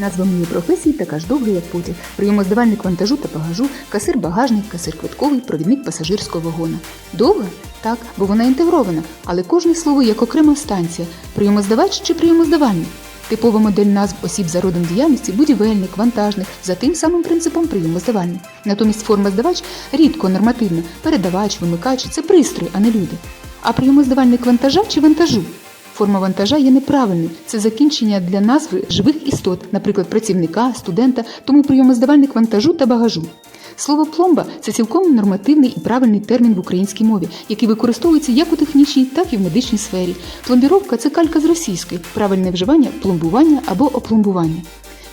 Назва моєї професії така ж довга, як потяг. Прийомоздавальник вантажу та багажу, касир багажник, касир квитковий, провідник пасажирського вагона. Довга? Так, бо вона інтегрована, але кожне слово як окрема станція. Прийомоздавач чи прийомоздавальник? Типова модель назв осіб за родом діяльності будівельник, вантажник, за тим самим принципом прийомоздавальник. Натомість форма здавач рідко нормативна. Передавач, вимикач це пристрої, а не люди. А прийомоздавальник вантажа чи вантажу? Форма вантажа є неправильною. Це закінчення для назви живих істот, наприклад, працівника, студента, тому прийомоздавальник вантажу та багажу. Слово пломба це цілком нормативний і правильний термін в українській мові, який використовується як у технічній, так і в медичній сфері. Пломбіровка це калька з російської, правильне вживання пломбування або опломбування.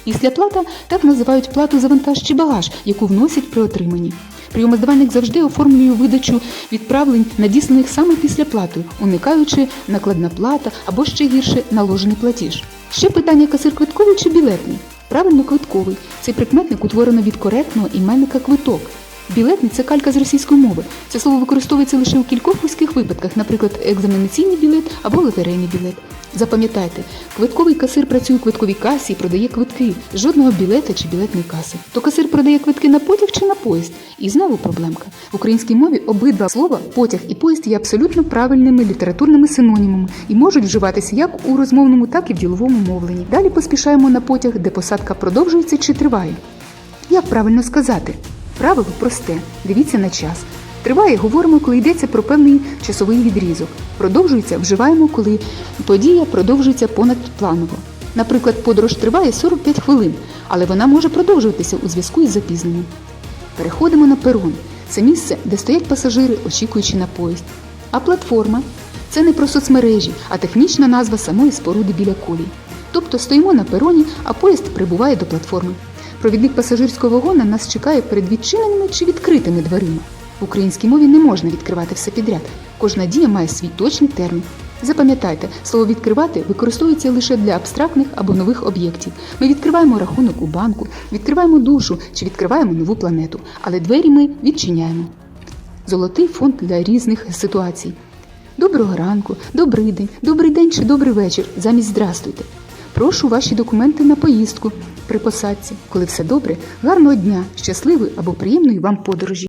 Після плата так називають плату за вантаж чи багаж, яку вносять при отриманні. Прийомоздавальник завжди оформлює видачу відправлень, надісланих саме після плати, уникаючи накладна плата або ще гірше наложений платіж. Ще питання касир квитковий чи білетний? Правильно, квитковий. Цей прикметник утворено від коректного іменника квиток. Білетний це калька з російської мови. Це слово використовується лише у кількох вузьких випадках, наприклад, екзаменаційний білет або лотерейний білет. Запам'ятайте, квитковий касир працює у квитковій касі і продає квитки, жодного білета чи білетної каси. То касир продає квитки на потяг чи на поїзд. І знову проблемка. В українській мові обидва слова потяг і поїзд є абсолютно правильними літературними синонімами і можуть вживатися як у розмовному, так і в діловому мовленні. Далі поспішаємо на потяг, де посадка продовжується чи триває. Як правильно сказати? Правило просте. Дивіться на час. Триває, говоримо, коли йдеться про певний часовий відрізок. Продовжується, вживаємо, коли подія продовжується понадпланово. Наприклад, подорож триває 45 хвилин, але вона може продовжуватися у зв'язку із запізненням. Переходимо на перон. Це місце, де стоять пасажири, очікуючи на поїзд. А платформа це не про соцмережі, а технічна назва самої споруди біля колій. Тобто стоїмо на пероні, а поїзд прибуває до платформи. Провідник пасажирського вагона нас чекає перед відчиненими чи відкритими дверима. В українській мові не можна відкривати все підряд. Кожна дія має свій точний термін. Запам'ятайте, слово відкривати використовується лише для абстрактних або нових об'єктів. Ми відкриваємо рахунок у банку, відкриваємо душу чи відкриваємо нову планету, але двері ми відчиняємо. Золотий фонд для різних ситуацій. Доброго ранку, добрий день, добрий день чи добрий вечір замість здрастуйте. Прошу ваші документи на поїздку при посадці. Коли все добре, гарного дня, щасливої або приємної вам подорожі.